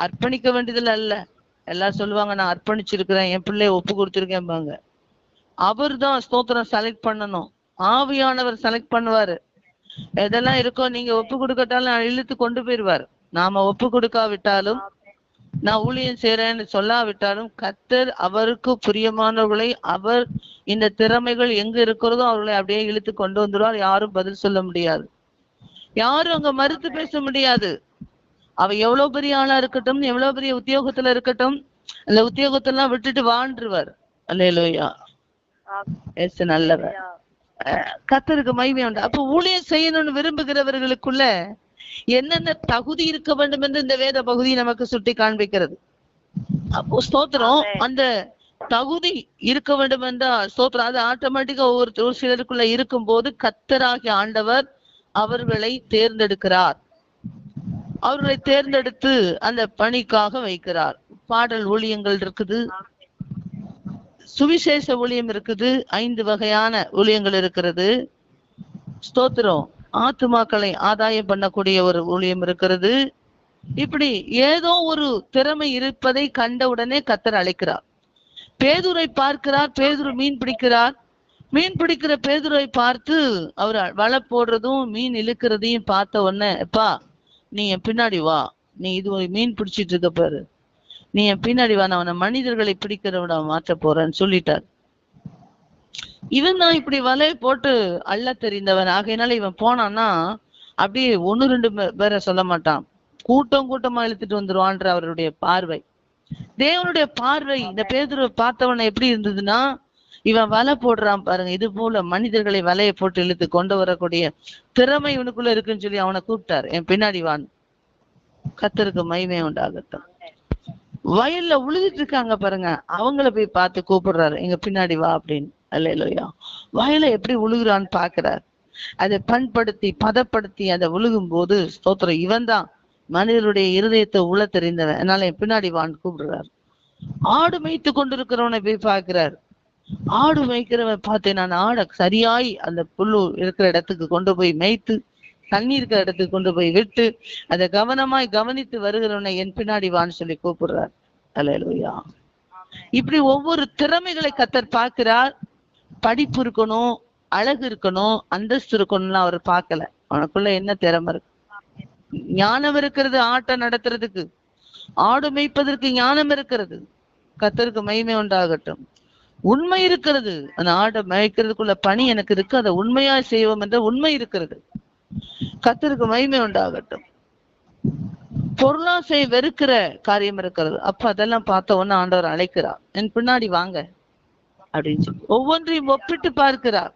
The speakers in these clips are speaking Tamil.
அர்ப்பணிக்க வேண்டியதுல அல்ல. எல்லாரும் சொல்லுவாங்க நான் அர்ப்பணிச்சிருக்கிறேன் என் பிள்ளைய ஒப்பு கொடுத்துருக்கேன்பாங்க. அவர் தான் ஸ்தோத்திரம் செலக்ட் பண்ணணும். ஆவியானவர் செலக்ட் பண்ணுவாரு. எதெல்லாம் இருக்கோ நீங்க ஒப்பு கொடுக்கட்டாலும் இழுத்து கொண்டு போயிருவார் நாம ஒப்பு கொடுக்காவிட்டாலும் நான் ஊழியம் செய்யறேன்னு சொல்லாவிட்டாலும் கத்தர் அவருக்கு புரியமானவர்களை அவர் இந்த திறமைகள் எங்க இருக்கிறதோ அவர்களை அப்படியே இழுத்து கொண்டு வந்துருவார் யாரும் பதில் சொல்ல முடியாது. யாரும் அங்க மறுத்து பேச முடியாது. அவ எவ்வளவு பெரிய ஆளா இருக்கட்டும் எவ்வளவு பெரிய உத்தியோகத்துல இருக்கட்டும் அந்த உத்தியோகத்தெல்லாம் விட்டுட்டு வாழ்ந்துருவார். அல்லேலூயா. எஸ் நல்லவர். அஹ் கர்த்தருக்கு மகிமை உண்டு. அப்ப ஊழியம் செய்யணும்னு விரும்புகிறவர்களுக்குள்ள என்னென்ன தகுதி இருக்க வேண்டும் என்று இந்த வேத பகுதி நமக்கு சுட்டி காண்பிக்கிறது. அப்போ ஸ்தோத்திரம் அந்த தகுதி இருக்க வேண்டும் என்றால் ஸ்தோத்திரம் அது ஆட்டோமேட்டிக்கா ஒவ்வொரு ஒரு சிலருக்குள்ள இருக்கும்போது கத்தராகிய ஆண்டவர் அவர்களை தேர்ந்தெடுக்கிறார். அவர்களை தேர்ந்தெடுத்து அந்த பணிக்காக வைக்கிறார். பாடல் ஊழியங்கள் இருக்குது. சுவிசேஷ ஊழியம் இருக்குது. ஐந்து வகையான ஊழியங்கள் இருக்கிறது. ஸ்தோத்திரம். ஆத்துமாக்களை ஆதாயம் பண்ணக்கூடிய ஒரு ஊழியம் இருக்கிறது. இப்படி ஏதோ ஒரு திறமை இருப்பதை கண்டவுடனே கத்தர் அழைக்கிறார். பேதுரை பார்க்கிறார். பேதுரு மீன் பிடிக்கிறார். மீன் பிடிக்கிற பேதுரை பார்த்து அவர் வலை போடுறதும் மீன் இழுக்கிறதையும் பார்த்த உடனே எப்பா நீ என் பின்னாடி வா. நீ இது ஒரு மீன் பிடிச்சிட்டு இருக்க பாரு. நீ என் பின்னாடி வா. நான் உன்னை மனிதர்களை பிடிக்கிறவன மாற்ற போறேன்னு சொல்லிட்டார். இவன் தான் இப்படி வலை போட்டு அள்ள தெரிந்தவன். ஆகையினால இவன் போனான்னா அப்படியே ஒண்ணு ரெண்டு பேரை சொல்ல மாட்டான். கூட்டம் கூட்டமா இழுத்துட்டு வந்துருவான்ற அவருடைய பார்வை. தேவனுடைய பார்வை. இந்த பேதுருவை பார்த்தவன எப்படி இருந்ததுன்னா இவன் வலை போடுறான் பாருங்க. இது போல மனிதர்களை வலையை போட்டு இழுத்து கொண்டு வரக்கூடிய திறமை இவனுக்குள்ள இருக்குன்னு சொல்லி அவனை கூப்பிட்டார். என் பின்னாடி வான் கத்தருக்கு மகிமை உண்டாகத்தான் வயல்ல உழுதுட்டு இருக்காங்க பாருங்க. அவங்கள போய் பார்த்து கூப்பிடுறாரு. எங்க பின்னாடி வா அப்படின்னு. அல்லையா வயலை எப்படி உழுகுறான்னு பாக்குறாரு அதை பண்படுத்தி பதப்படுத்தி அதை உழுகும் போது ஸ்தோத்திரம் இவன் தான் மனிதனுடைய இருதயத்தை உள்ள தெரிந்தவன் அதனால என் பின்னாடி வான்னு கூப்பிடுறாரு. ஆடு மேய்த்து கொண்டிருக்கிறவனை போய் பாக்குறாரு ஆடு மேய்க்கிறவன் பார்த்தேன் நான். ஆடை சரியாய் அந்த புல்லு இருக்கிற இடத்துக்கு கொண்டு போய் மேய்த்து தண்ணி இருக்கிற இடத்துக்கு கொண்டு போய் விட்டு அதை கவனமாய் கவனித்து வருகிறவனை என் பின்னாடி வான்னு சொல்லி கூப்பிடுறார். அல்லேலூயா இப்படி ஒவ்வொரு திறமைகளை கத்தர் பார்க்கிறார். படிப்பு இருக்கணும் அழகு இருக்கணும் அந்தஸ்து இருக்கணும்லாம் அவர் பார்க்கல. அவனுக்குள்ள என்ன திறமை இருக்கு? ஞானம் இருக்கிறது ஆட்டம் நடத்துறதுக்கு. ஆடு மேய்ப்பதற்கு ஞானம் இருக்கிறது. கத்தருக்கு மகிமை உண்டாகட்டும். உண்மை இருக்கிறது. அந்த ஆடை மேய்க்கிறதுக்குள்ள பணி எனக்கு இருக்கு. அதை உண்மையா செய்வோம் என்ற உண்மை இருக்கிறது. கத்திற்கு மகிமை உண்டாகட்டும். பொருளாசை வெறுக்கிற காரியம் இருக்கிறது. அப்ப அதெல்லாம் பார்த்த உடனே ஆண்டவர் அழைக்கிறார். என் பின்னாடி வாங்க. அப்படின்னு சொல்லி. ஒவ்வொன்றையும் ஒப்பிட்டு பார்க்கிறார்.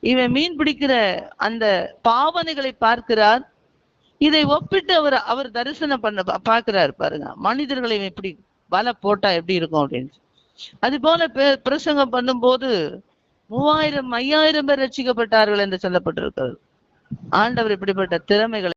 இவன் மீன் பிடிக்கிற அந்த பாவனைகளை பார்க்கிறார். இதை ஒப்பிட்டு அவர் அவர் தரிசனம் பண்ண பா- பார்க்கிறார் பாருங்க. மனிதர்களை இவன் இப்படி வலை போட்டா எப்படி இருக்கும் அப்படின்னு அது போல பிரசங்கம் பண்ணும்போது மூவாயிரம் ஐயாயிரம் பேர் ரட்சிக்கப்பட்டார்கள் என்று சொல்லப்பட்டிருக்கிறது. ஆண்டவர் இப்படிப்பட்ட திறமைகளை